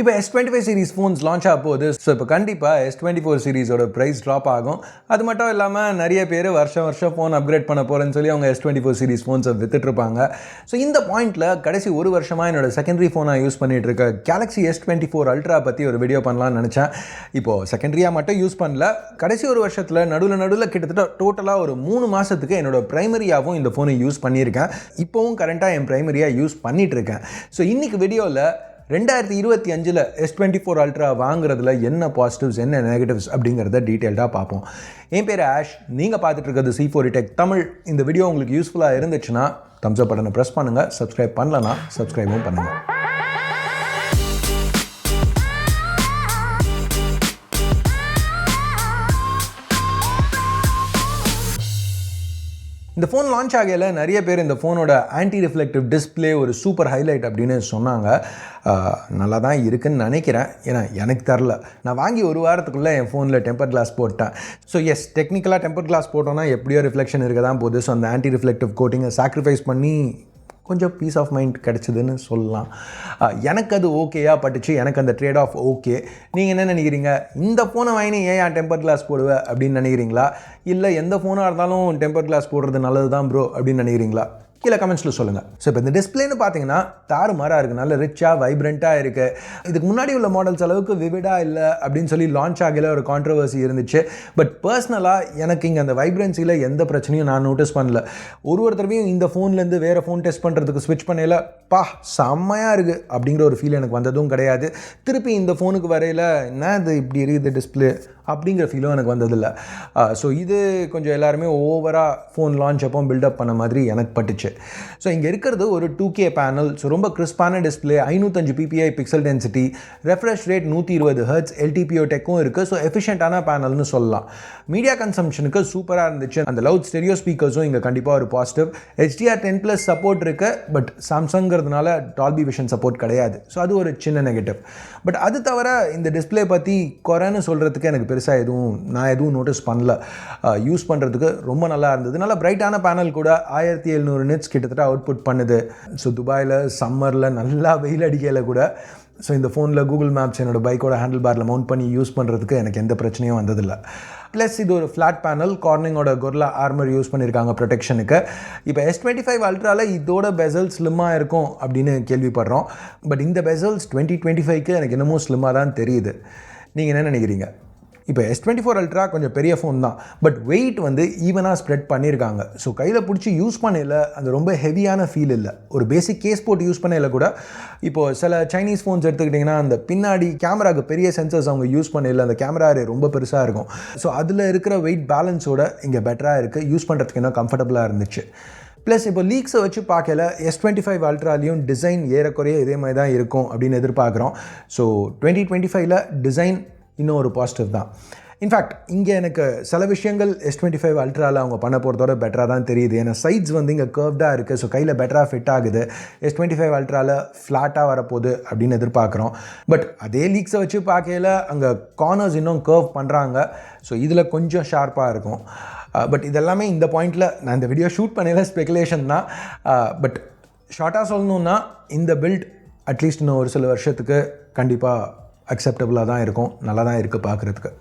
இப்போ S twenty five series phones launch ஆக போகுது. ஸோ இப்போ கண்டிப்பாக எஸ் டுவெண்ட்டி ஃபோர் சீரிஸோட ப்ரைஸ் ட்ராப் ஆகும். அது மட்டும் இல்லாமல் நிறைய பேர் வருஷம் வருஷம் ஃபோன் அப்கிரேட் பண்ண போகிறேன்னு சொல்லி அவங்க எஸ் டுவெண்ட்டி ஃபோர் சீரிஸ் ஃபோன்ஸை வித்துட்ருப்பாங்க ஸோ இந்த பாயிண்ட்டில் கடைசி ஒரு வருஷமாக என்னோட செகண்டரி ஃபோனாக யூஸ் பண்ணிட்டு இருக்க Galaxy S twenty four Ultra பற்றி ஒரு வீடியோ பண்ணலாம்னு நினச்சேன். இப்போது செகண்டரியாக மட்டும் யூஸ் பண்ணல. கடைசி ஒரு வருஷத்தில் நடுவில் நடுவில் கிட்டத்தட்ட டோட்டலாக ஒரு மூணு மாதத்துக்கு என்னோட ப்ரைமரியாகவும் இந்த ஃபோனை யூஸ் பண்ணியிருக்கேன். இப்போவும் கரண்ட்டாக என் ப்ரைமரியாக யூஸ் பண்ணிகிட்ருக்கேன் இருக்கேன். ஸோ இன்றைக்கி வீடியோவில் ரெண்டாயிரத்தி இருபத்தி அஞ்சில் எஸ் டுவெண்ட்டி ஃபோர் அல்ட்ரா வாங்குறதுல என்ன பாசிட்டிவ்ஸ் என்ன நெகட்டிவ்ஸ் அப்படிங்கிறத டீட்டெயில்டாக பார்ப்போம். என் பேர் ஆஷ். நீங்கள் பார்த்துட்டு இருக்கிறது C four tech e Tamil இந்த வீடியோ உங்களுக்கு யூஸ்ஃபுல்லாக இருந்துச்சுன்னா தம்ஸ் அப் பட்டனை ப்ரெஸ் பண்ணுங்கள் சப்ஸ்கிரைப் பண்ணலன்னா சப்ஸ்கிரைபும் பண்ணுங்கள் இந்த ஃபோன் லான்ச் ஆகையில் நிறைய பேர் இந்த ஃபோனோட ஆன்டி ரிஃப்ளெக்டிவ் டிஸ்பிளே ஒரு சூப்பர் ஹைலைட் அப்படின்னு சொன்னாங்க. நல்லா தான் இருக்குன்னு நினைக்கிறேன். ஏன்னா எனக்கு தரல. நான் வாங்கி ஒரு வாரத்துக்குள்ளே என் ஃபோனில் டெம்பர் கிளாஸ் போட்டேன். ஸோ எஸ் டெக்னிக்கலாக டெம்பர் கிளாஸ் போட்டோன்னா எப்படியோ ரிஃப்ளெக்ஷன் இருக்க தான் போகுது. ஸோ அந்த ஆன்டி ரிஃப்ளெக்டிவ் கோட்டிங்கை சாக்ரிஃபைஸ் பண்ணி கொஞ்சம் பீஸ் ஆஃப் மைண்ட் கிடச்சிதுன்னு சொல்லலாம். எனக்கு அது ஓகேயா பட்டுச்சு. எனக்கு அந்த ட்ரேட் ஆஃப் ஓகே நீங்கள் என்ன நினைக்கிறீங்க? இந்த ஃபோனை வாங்கி ஏன் ஏன் டெம்பர் கிளாஸ் போடுவேன் அப்படின்னு நினைக்கிறீங்களா? இல்லை எந்த ஃபோனாக இருந்தாலும் டெம்பர் கிளாஸ் போடுறது நல்லது தான் ப்ரோ அப்படின்னு நினைக்கிறீங்களா? கீழே கமெண்ட்ஸில் சொல்லுங்கள் ஸோ இப்போ இந்த டிஸ்பிளேன்னு பார்த்தீங்கன்னா தாறு மாறாக இருக்குது நல்ல ரிச்சாக வைப்ரண்ட்டாக இருக்குது இதுக்கு முன்னாடி உள்ள மாடல்ஸ் அளவுக்கு விவிடாக இல்லை அப்படின்னு சொல்லி லான்ச் ஆகல ஒரு கான்ட்ரவர்சி இருந்துச்சு. பட் பர்சனலாக எனக்கு இங்கே அந்த வைப்ரன்சியில் எந்த பிரச்சனையும் நான் நோட்டீஸ் பண்ணல. ஒரு ஒருத்தரவையும் இந்த ஃபோன்லேருந்து வேறு ஃபோன் டெஸ்ட் பண்ணுறதுக்கு ஸ்விட்ச் பண்ணையில் பா செம்மையாக இருக்குது அப்படிங்கிற ஒரு ஃபீல் எனக்கு வந்ததும் கிடையாது. திருப்பி இந்த ஃபோனுக்கு வரையில் என்ன இது இப்படி இருக்குது டிஸ்பிளே அப்படிங்கிற ஃபீலும் எனக்கு வந்ததில்லை. ஸோ இது கொஞ்சம் எல்லாருமே ஓவராக ஃபோன் லான்ச் அப்போ பில்டப் பண்ண மாதிரி எனக்கு பட்டுச்சு. ஸோ இங்கே இருக்கிறது ஒரு டூ கே பேனல் ஸோ ரொம்ப கிறிஸ்பான display ஐநூத்தஞ்சு PPI pixel density refresh rate நூற்றி இருபது ஹர்ட்ஸ் எல்டிபிஓ டெக்கும் இருக்குது ஸோ எஃபிஷியண்டான பேனல்னு சொல்லலாம். மீடியா கன்சம்ஷனுக்கு சூப்பராக இருந்துச்சு. அந்த லவுட் ஸ்டெரியோ ஸ்பீக்கர்ஸும் இங்கே கண்டிப்பாக ஒரு positive HDR ten plus support இருக்கு பட் சாம்சங்கிறதுனால டால்பி விஷன் சப்போர்ட் கிடையாது. ஸோ அது ஒரு சின்ன நெகட்டிவ் பட் அது தவிர இந்த டிஸ்பிளே பற்றி குறைன்னு சொல்கிறதுக்கு எனக்கு பெருசாக எதுவும் நான் எதுவும் நோட்டீஸ் பண்ணல. யூஸ் பண்ணுறதுக்கு ரொம்ப நல்லா இருந்தது. நல்லா பிரைட்டான பேனல் கூட ஆயிரத்தி எழுநூறு நிட்ஸ் கிட்டத்தட்ட அவுட்புட் பண்ணுது. ஸோ துபாயில் சம்மரில் நல்லா வெயில் அடிக்கையில் கூட ஸோ இந்த ஃபோனில் கூகுள் மேப்ஸ் என்னோடய பைக்கோட ஹேண்டில் பாரில் மவுண்ட் பண்ணி யூஸ் பண்ணுறதுக்கு எனக்கு எந்த பிரச்சனையும் வந்ததில்லை. ப்ளஸ் இது ஒரு ஃப்ளாட் பேனல் கார்னிங்கோட கொர்லா ஆர்மர் யூஸ் பண்ணியிருக்காங்க ப்ரொடெக்ஷனுக்கு இப்போ எஸ் டுவெண்ட்டி ஃபைவ் அல்ட்ராவில் இதோட பெசல் ஸ்லிம்மாக இருக்கும் அப்படின்னு கேள்விப்படுறோம். பட் இந்த பெசல்ஸ் டுவெண்ட்டி டுவெண்ட்டி ஃபைவ்க்கு எனக்கு என்னமோ ஸ்லிம்மாக தான் தெரியுது. நீங்கள் என்ன நினைக்கிறீங்க? இப்போ எஸ் டுவெண்ட்டி ஃபோர் அல்ட்ரா கொஞ்சம் பெரிய ஃபோன் தான். பட் வெயிட் வந்து ஈவனாக ஸ்ப்ரெட் பண்ணியிருக்காங்க. ஸோ கையில் பிடிச்சி யூஸ் பண்ணையில் அந்த ரொம்ப ஹெவியான ஃபீல் இல்லை. ஒரு பேசிக் கேஸ் போட்டு யூஸ் பண்ணையில் கூட இப்போது சில சைனீஸ் ஃபோன்ஸ் எடுத்துக்கிட்டிங்கன்னா அந்த பின்னாடி கேமராக்கு பெரிய சென்சர்ஸ் அவங்க யூஸ் பண்ணையில் அந்த கேமரா ரொம்ப பெருசாக இருக்கும். ஸோ அதில் இருக்கிற வெயிட் பேலன்ஸோட இங்கே பெட்டராக இருக்குது யூஸ் பண்ணுறதுக்கு இன்னும் கம்ஃபர்டபுளாக இருந்துச்சு. ப்ளஸ் இப்போ லீக்ஸை வச்சு பார்க்கல எஸ் டுவெண்ட்டி ஃபைவ் அல்ட்ராலையும் டிசைன் ஏறக்குறைய இதே மாதிரி தான் இருக்கும் அப்படின்னு எதிர்பார்க்குறோம். ஸோ டுவெண்ட்டி டுவெண்ட்டி ஃபைவ்ல டிசைன் இன்னும் ஒரு பாசிட்டிவ் தான் இன்ஃபேக்ட் இங்கே எனக்கு சில விஷயங்கள் எஸ் டுவெண்ட்டி ஃபைவ் அல்ட்ராவில் அவங்க பண்ண போகிறதோட பெட்டராக தான் தெரியுது. ஏன்னா சைட்ஸ் வந்து இங்கே கர்வ்டாக இருக்குது ஸோ கையில் பெட்டராக ஃபிட் ஆகுது. எஸ் டுவெண்ட்டி ஃபைவ் அல்ட்ராவில் ஃப்ளாட்டாக வரப்போகுது அப்படின்னு எதிர்பார்க்குறோம். பட் அதே லீக்ஸை வச்சு பார்க்கையில அங்கே கார்னர்ஸ் இன்னும் கர்வ் பண்ணுறாங்க ஸோ இதில் கொஞ்சம் ஷார்ப்பாக இருக்கும். Uh, பட் இதெல்லாமே இந்த பாயிண்டில் நான் இந்த வீடியோ ஷூட் பண்ணல ஸ்பெகுலேஷன் தான். Uh, பட் ஷார்ட்டாக சொல்லணுன்னா இந்த பில்ட் அட்லீஸ்ட் இன்னும் ஒரு சில வருஷத்துக்கு கண்டிப்பாக அக்செப்டபுளாக தான் இருக்கும். நல்லா தான் இருக்குது பார்க்குறதுக்கு.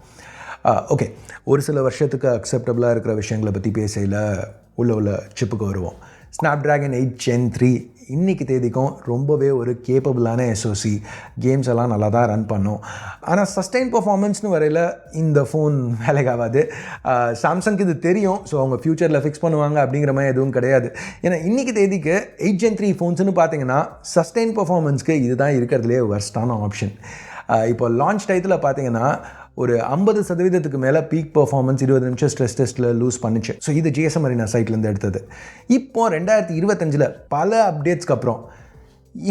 ஓகே ஒரு சில வருஷத்துக்கு அக்செப்டபுளாக இருக்கிற விஷயங்களை பற்றி பேசையில் உள்ள உள்ள சிப்புக்கு வருவோம். Snapdragon eight gen three இன்னைக்கு தேதிக்கும் ரொம்பவே ஒரு கேப்பபிளான எஸ்ஓசி கேம்ஸ் எல்லாம் நல்லா தான் ரன் பண்ணும். ஆனால் சஸ்டைன் பர்ஃபார்மன்ஸ்னு வரையில் இந்த ஃபோன் வேலைக்காகாது சாம்சங்க்கு இது தெரியும். ஸோ அவங்க ஃப்யூச்சரில் ஃபிக்ஸ் பண்ணுவாங்க அப்படிங்கிற மாதிரி எதுவும் கிடையாது. ஏன்னா இன்னைக்கு தேதிக்கு எயிட் ஜென் த்ரீ ஃபோன்ஸ்னு பார்த்தீங்கன்னா சஸ்டைன் பர்ஃபார்மன்ஸ்க்கு இதுதான் இருக்கிறதுலே வர்ஸ்டான ஆப்ஷன் இப்போ லான்ச் டயத்தில் பார்த்தீங்கன்னா ஒரு ஐம்பது சதவீதத்துக்கு மேலே பீக் பர்ஃபார்மன்ஸ் இருபது நிமிஷம் ஸ்ட்ரெஸ் டெஸ்ட்டில் லூஸ் பண்ணுச்சு. ஸோ இது ஜிஎஸ்எம் மரினா சைட்லேருந்து எடுத்தது. இப்போ ரெண்டாயிரத்தி இருபத்தஞ்சில் பல அப்டேட்ஸ்க்கு அப்புறம்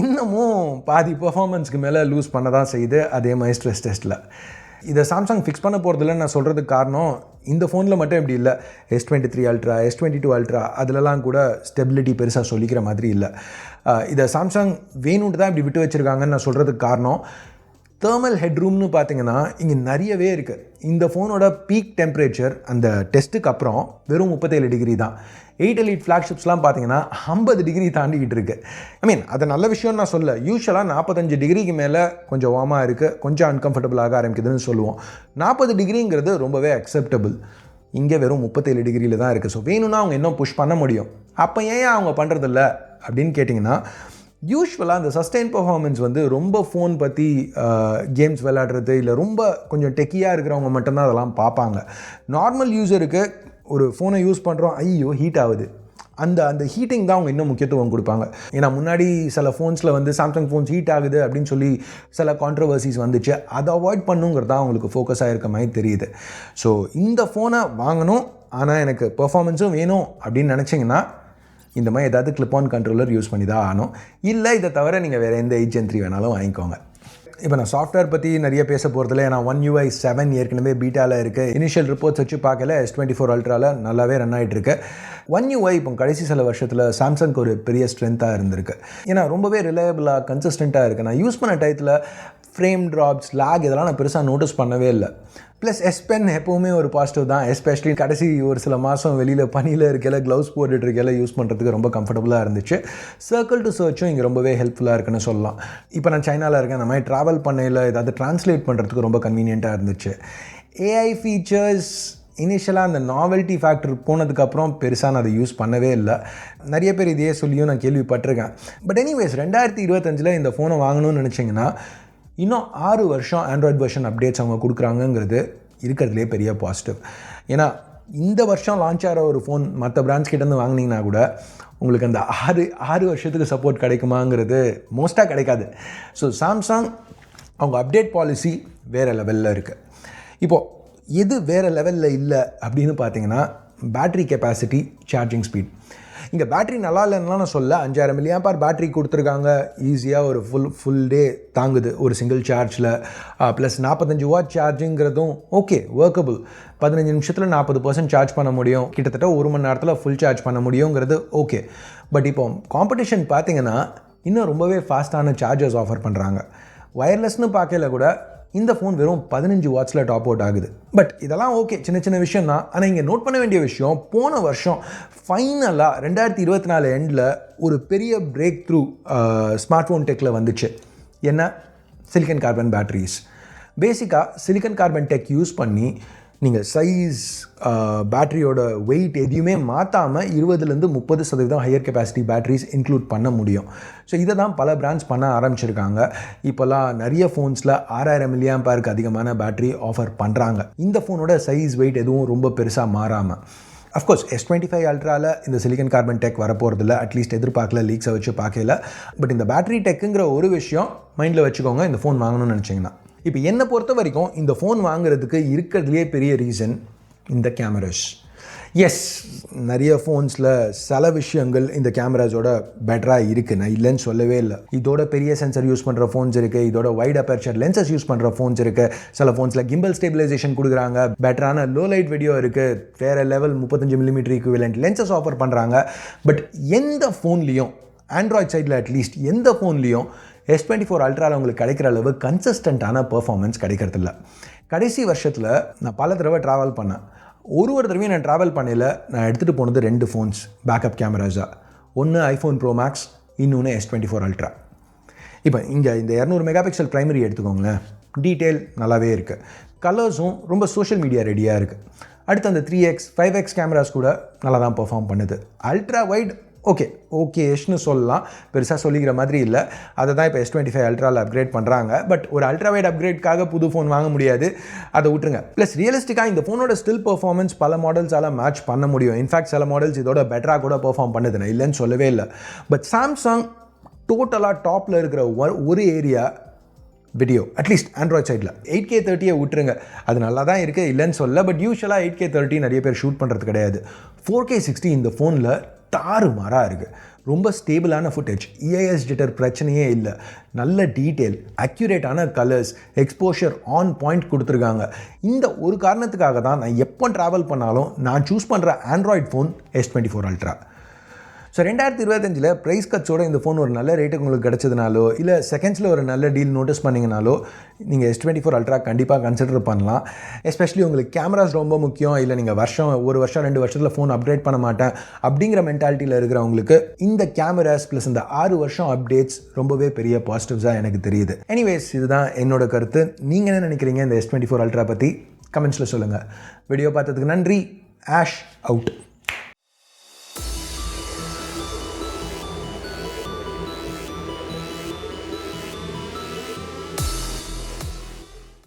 இன்னமும் பாதி பர்ஃபார்மன்ஸ்க்கு மேலே லூஸ் பண்ண தான் செய்யுது அதே மாதிரி ஸ்ட்ரெஸ் டெஸ்ட்டில் இதை சாம்சங் ஃபிக்ஸ் பண்ண போகிறதில்ல நான் சொல்கிறதுக்கு காரணம் இந்த ஃபோனில் மட்டும் இப்படி இல்லை. S twenty three Ultra S twenty two Ultra அதிலலாம் கூட ஸ்டெபிலிட்டி பெருசாக சொல்லிக்கிற மாதிரி இல்லை. இதை சாம்சங் வேணுன்ட்டு தான் இப்படி விட்டு வச்சுருக்காங்கன்னு நான் சொல்கிறதுக்கு காரணம் தேர்மல் ஹெட்ரூம்னு பார்த்தீங்கன்னா இங்கே நிறையவே இருக்குது இந்த ஃபோனோட பீக் டெம்பரேச்சர் அந்த டெஸ்ட்டுக்கு அப்புறம் வெறும் முப்பத்தேழு டிகிரி தான். எயிட் எலிட் ஃப்ளாக்ஷிப்ஸ்லாம் பார்த்தீங்கன்னா ஐம்பது டிகிரி தாண்டிக்கிட்டு இருக்கு. ஐ மீன் அது நல்ல விஷயம் நான் சொல்ல யூஸ்வலாக நாற்பத்தஞ்சு டிகிரிக்கு மேலே கொஞ்சம் வார்மாக இருக்குது கொஞ்சம் அன்கம்ஃபர்டபுளாக ஆரம்பிக்குதுன்னு சொல்லுவோம். நாற்பது டிகிரிங்கிறது ரொம்பவே அக்செப்டபுள் இங்கே வெறும் முப்பத்தேழு டிகிரியில் தான் இருக்குது ஸோ வேணும்னா அவங்க இன்னும் புஷ் பண்ண முடியும். அப்போ ஏன் அவங்க பண்ணுறதில்ல அப்படின்னு கேட்டிங்கன்னா யூஸ்வலாக அந்த சஸ்டெயின் பர்ஃபார்மன்ஸ் வந்து ரொம்ப ஃபோன் பற்றி கேம்ஸ் விளையாடுறது இல்லை ரொம்ப கொஞ்சம் டெக்கியாக இருக்கிறவங்க மட்டும்தான் அதெல்லாம் பார்ப்பாங்க. நார்மல் யூஸருக்கு ஒரு ஃபோனை யூஸ் பண்ணுறோம் ஐயோ ஹீட் ஆகுது. அந்த அந்த ஹீட்டிங் தான் அவங்க இன்னும் முக்கியத்துவம் கொடுப்பாங்க. ஏன்னா முன்னாடி சில ஃபோன்ஸில் வந்து சாம்சங் ஃபோன்ஸ் ஹீட் ஆகுது அப்படின்னு சொல்லி சில கான்ட்ரவர்சிஸ் வந்துச்சு. அதை அவாய்ட் பண்ணுங்கிறது தான் அவங்களுக்கு ஃபோக்கஸ் ஆகிருக்க மாதிரி தெரியுது. ஸோ இந்த ஃபோனை வாங்கணும் ஆனால் எனக்கு பெர்ஃபார்மன்ஸும் வேணும் அப்படின்னு நினச்சிங்கன்னா இந்த மாதிரி ஏதாவது கிளிப்பான் ஆன் கண்ட்ரோலர் யூஸ் பண்ணி தான் ஆகணும். இல்லை இதை தவிர நீங்கள் வேறு எந்த ஏஜென்ட் த்ரீ வேணாலும் வாங்கிக்கோங்க. இப்போ நான் சாஃப்ட்வேர் பற்றி நிறைய பேச போகிறதுல நான் ஒன் யூஐ செவன் ஏற்கனவே பீட்டாவில் இருக்குது இனிஷியல் ரிப்போர்ட்ஸ் வச்சு பார்க்கல. எஸ் டுவெண்ட்டி ஃபோர் அல்ட்ராவில் நல்லாவே ரன் ஆகிட்டு இருக்கு. ஒன் யூஐ இப்போ கடைசி சில வருஷத்தில் சாம்சங்க்கு ஒரு பெரிய ஸ்ட்ரென்த்தாக இருந்திருக்கு. ஏன்னா ரொம்பவே ரிலையபிளாக கன்சிஸ்டண்ட்டாக இருக்குது நான் யூஸ் பண்ண டயத்தில் ஃப்ரேம் ட்ராப்ஸ் லேக் இதெல்லாம் நான் பெருசாக நோட்டீஸ் பண்ணவே இல்லை. ப்ளஸ் எஸ்பென் எப்போவுமே ஒரு பாசிட்டிவ் தான். எஸ்பெஷலி கடைசி ஒரு சில மாதம் வெளியில் பனியில் இருக்கையில் க்ளவுஸ் போட்டுட்டு இருக்கையில் யூஸ் பண்ணுறதுக்கு ரொம்ப கம்ஃபர்டபுளாக இருந்துச்சு. சர்க்கிள் டு சர்ச்சும் இங்கே ரொம்பவே ஹெல்ப்ஃபுல்லாக இருக்குன்னு சொல்லலாம். இப்போ நான் சைனாவில் இருக்கேன். அந்த மாதிரி ட்ராவல் பண்ணையில் ஏதாவது ட்ரான்ஸ்லேட் பண்ணுறதுக்கு ரொம்ப கன்வீனியண்ட்டாக இருந்துச்சு. ஏஐ ஃபீச்சர்ஸ் இனிஷியலாக அந்த நாவல்ட்டி ஃபேக்டர் போனதுக்கப்புறம் பெருசாக நான் அதை யூஸ் பண்ணவே இல்லை. நிறைய பேர் இதையே சொல்லியும் நான் கேள்விப்பட்டிருக்கேன். பட் எனிவேஸ் ரெண்டாயிரத்தி இருபத்தஞ்சில் இந்த ஃபோனை வாங்கணும்னு நினச்சிங்கன்னா இன்னும் ஆறு வருஷம் ஆண்ட்ராய்ட் வெர்ஷன் அப்டேட்ஸ் அவங்க கொடுக்குறாங்கங்கிறது இருக்கிறதுலே பெரிய பாசிட்டிவ் ஏன்னா இந்த வருஷம் லான்ச் ஆகிற ஒரு ஃபோன் மற்ற பிராண்ட்ஸ் கிட்டேருந்து வாங்கினீங்கன்னா கூட உங்களுக்கு அந்த ஆறு ஆறு வருஷத்துக்கு சப்போர்ட் கிடைக்குமாங்கிறது மோஸ்ட்டாக கிடைக்காது. ஸோ சாம்சங் அவங்க அப்டேட் பாலிசி வேறு லெவலில் இருக்குது இப்போது எது வேறு லெவலில் இல்லை அப்படின்னு பார்த்தீங்கன்னா பேட்ரி கெப்பாசிட்டி சார்ஜிங் ஸ்பீட் இங்கே பேட்ரி நல்லா இல்லைன்னா நான் சொல்ல அஞ்சாயிரம் மில்லியா பார் பேட்ரி கொடுத்துருக்காங்க ஈஸியாக ஒரு ஃபுல் ஃபுல் டே தாங்குது. ஒரு சிங்கிள் சார்ஜில் ப்ளஸ் நாற்பத்தஞ்சு வாட் சார்ஜிங்கிறதும் ஓகே ஒர்க்கபுள் பதினஞ்சு நிமிஷத்தில் நாற்பது பர்சன்ட் சார்ஜ் பண்ண முடியும். கிட்டத்தட்ட ஒரு மணி நேரத்தில் ஃபுல் சார்ஜ் பண்ண முடியுங்கிறது ஓகே பட் இப்போ காம்படிஷன் பார்த்தீங்கன்னா இன்னும் ரொம்பவே ஃபாஸ்ட்டான சார்ஜர்ஸ் ஆஃபர் பண்ணுறாங்க ஒயர்லெஸ்னு பார்க்கல கூட இந்த ஃபோன் வெறும் பதினஞ்சு வாட்ஸில் டாப் அவுட் ஆகுது. பட் இதெல்லாம் ஓகே சின்ன சின்ன விஷயம் தான் ஆனால் இங்கே நோட் பண்ண வேண்டிய விஷயம் போன வருஷம் ஃபைனலாக ரெண்டாயிரத்தி இருபத்தி நாலு எண்டில் ஒரு பெரிய பிரேக் த்ரூ ஸ்மார்ட் ஃபோன் டெக்கில் வந்துச்சு. என்ன? சிலிக்கன் கார்பன் பேட்டரிஸ் பேசிக்காக சிலிக்கன் கார்பன் டெக் யூஸ் பண்ணி நீங்கள் சைஸ் பேட்டரியோட வெயிட் எதையுமே மாற்றாமல் இருபதுலேருந்து முப்பது சதவீதம் ஹையர் கெப்பாசிட்டி பேட்டரிஸ் இன்க்ளூட் பண்ண முடியும். ஸோ இதை தான் பல பிராண்ட்ஸ் பண்ண ஆரம்பிச்சிருக்காங்க. இப்போல்லாம் நிறைய ஃபோன்ஸில் ஆறாயிரம் மில்லியாம் பேருக்கு அதிகமான பேட்டரி ஆஃபர் பண்ணுறாங்க இந்த ஃபோனோட சைஸ் வெயிட் எதுவும் ரொம்ப பெருசாக மாறாமல் of course S twenty five அல்ட்ராவில் இந்த சிலிக்கன் கார்பன் டெக் வரப்போகிறதில்ல அட்லீஸ்ட் எதிர்பார்க்கல லீக்ஸை வச்சு பார்க்கல. பட் இந்த பேட்டரி டெக்குங்கிற ஒரு விஷயம் மைண்டில் வச்சுக்கோங்க இந்த ஃபோன் வாங்கணும்னு நினச்சிங்கன்னா. இப்போ என்னை பொறுத்த வரைக்கும் இந்த ஃபோன் வாங்குறதுக்கு இருக்கிறதுலே பெரிய ரீசன் இந்த கேமராஸ் எஸ் நிறைய ஃபோன்ஸில் சில விஷயங்கள் இந்த கேமராஸோட பெட்டராக இருக்குது நான் இல்லைன்னு சொல்லவே இல்லை. இதோட பெரிய சென்சர் யூஸ் பண்ணுற ஃபோன்ஸ் இருக்குது இதோட வைட் அப்பர்ச்சர் லென்சஸ் யூஸ் பண்ணுற ஃபோன்ஸ் இருக்குது சில ஃபோன்ஸில் கிம்பல் ஸ்டேபிளைசேஷன் கொடுக்குறாங்க. பெட்டரான லோ லைட் வீடியோ இருக்குது வேறு லெவல் முப்பத்தஞ்சு மில்லிமீட்டர் ஈக்குவலண்ட் லென்சஸ் ஆஃபர் பண்ணுறாங்க பட் எந்த ஃபோன்லேயும் ஆண்ட்ராய்ட் சைடில் அட்லீஸ்ட் எந்த ஃபோன்லேயும் எஸ் டுவெண்ட்டி ஃபோர் அல்ட்ராவில் உங்களுக்கு கிடைக்கிற அளவு கன்சிஸ்டண்ட்டான பர்ஃபார்மன்ஸ் கிடைக்கிறதில்ல. கடைசி வருஷத்தில் நான் பல தடவை ட்ராவல் பண்ணேன். ஒரு ஒரு தடவையும் நான் ட்ராவல் பண்ணையில் நான் எடுத்துகிட்டு போனது ரெண்டு ஃபோன்ஸ் பேக்கப் கேமராஸாக ஒன்று ஐஃபோன் ப்ரோ மேக்ஸ் இன்னொன்று எஸ் டுவெண்ட்டி ஃபோர் அல்ட்ரா இப்போ இங்கே இந்த இரநூறு மெகா பிக்சல் ப்ரைமரி எடுத்துக்கோங்களேன். டீட்டெயில் நல்லாவே இருக்குது கலர்ஸும் ரொம்ப சோஷியல் மீடியா ரெடியாக இருக்குது அடுத்து அந்த three X five X cameras கூட நல்லா தான் பெர்ஃபார்ம் பண்ணுது. அல்ட்ரா வைட் ஓகே ஓகேஷ்னு சொல்லலாம். பெருசாக சொல்லிக்கிற மாதிரி இல்லை. அதை தான் இப்போ எஸ் டுவெண்ட்டி ஃபைவ் அல்ட்ராவில் அப்கிரேட் பண்ணுறாங்க பட் ஒரு அல்ட்ராவைட் அப்கிரேட்காக புது ஃபோன் வாங்க முடியாது. அதை விட்டுருங்க. ப்ளஸ் ரியலிஸ்டிக்காக இந்த ஃபோனோட ஸ்டில் பர்ஃபார்மன்ஸ் பல மாடல்ஸால் மேட்ச் பண்ண முடியும். இன்ஃபேக்ட் சில மாடல்ஸ் இதோட பெட்டராக கூட பெர்ஃபார்ம் பண்ணுதுன்னு இல்லைன்னு சொல்லவே இல்லை. பட் சாம்சங் டோட்டலாக டாப்பில் இருக்கிற ஒரு area video at least Android சைடில் எயிட் கே தேர்ட்டியை விட்டுருங்க. அது நல்லா தான் இருக்குது இல்லைன்னு சொல்ல பட் யூஸ்வலாக எயிட் கே தேர்ட்டி நிறைய பேர் ஷூட் பண்ணுறது கிடையாது. ஃபோர் கே சிக்ஸ்டி இந்த ஃபோனில் தாறுமாறாக இருக்குது ரொம்ப ஸ்டேபிளான ஃபுட்டேஜ் இஐஎஸ் ஜிட்டர் பிரச்சனையே இல்லை. நல்ல டீட்டெயில் அக்யூரேட்டான கலர்ஸ் எக்ஸ்போஷர் ஆன் பாயிண்ட் கொடுத்துருக்காங்க. இந்த ஒரு காரணத்துக்காக தான் நான் எப்போ ட்ராவல் பண்ணாலும் நான் சூஸ் பண்ணுற Android phone S twenty four Ultra so ரெண்டாயிரத்தி இருபத்தஞ்சில் ப்ரைஸ் கட்ஸோட இந்த ஃபோன் ஒரு நல்ல ரேட்டுக்கு உங்களுக்கு கிடச்சதுனாலோ இல்லை செகண்ட்ஸில் ஒரு நல்ல டீல் நோட்டீஸ் பண்ணிங்கனாலோ நீங்கள் எஸ் டுவெண்ட்டி ஃபோர் அல்ட்ரா கண்டிப்பாக கன்சிடர் பண்ணலாம். எஸ்பெஷலி உங்களுக்கு கேமராஸ் ரொம்ப முக்கியம். இல்லை நீங்கள் வருஷம் ஒரு வருஷம் ரெண்டு வருஷத்தில் ஃபோன் அப்டேட் பண்ண மாட்டேன் அப்படிங்கிற மென்டாலிட்டியில் இருக்கிறவங்களுக்கு இந்த கேமராஸ் ப்ளஸ் இந்த ஆறு வருஷம் அப்டேட்ஸ் ரொம்பவே பெரிய பாசிட்டிவ்ஸாக எனக்கு தெரியுது. எனிவேஸ் இதுதான் என்னோட கருத்து. நீங்கள் என்ன நினைக்கிறீங்க இந்த எஸ் டுவெண்ட்டி ஃபோர் அல்ட்ரா பற்றி கமெண்ட்ஸில் சொல்லுங்கள் வீடியோ பார்த்ததுக்கு நன்றி. Ash out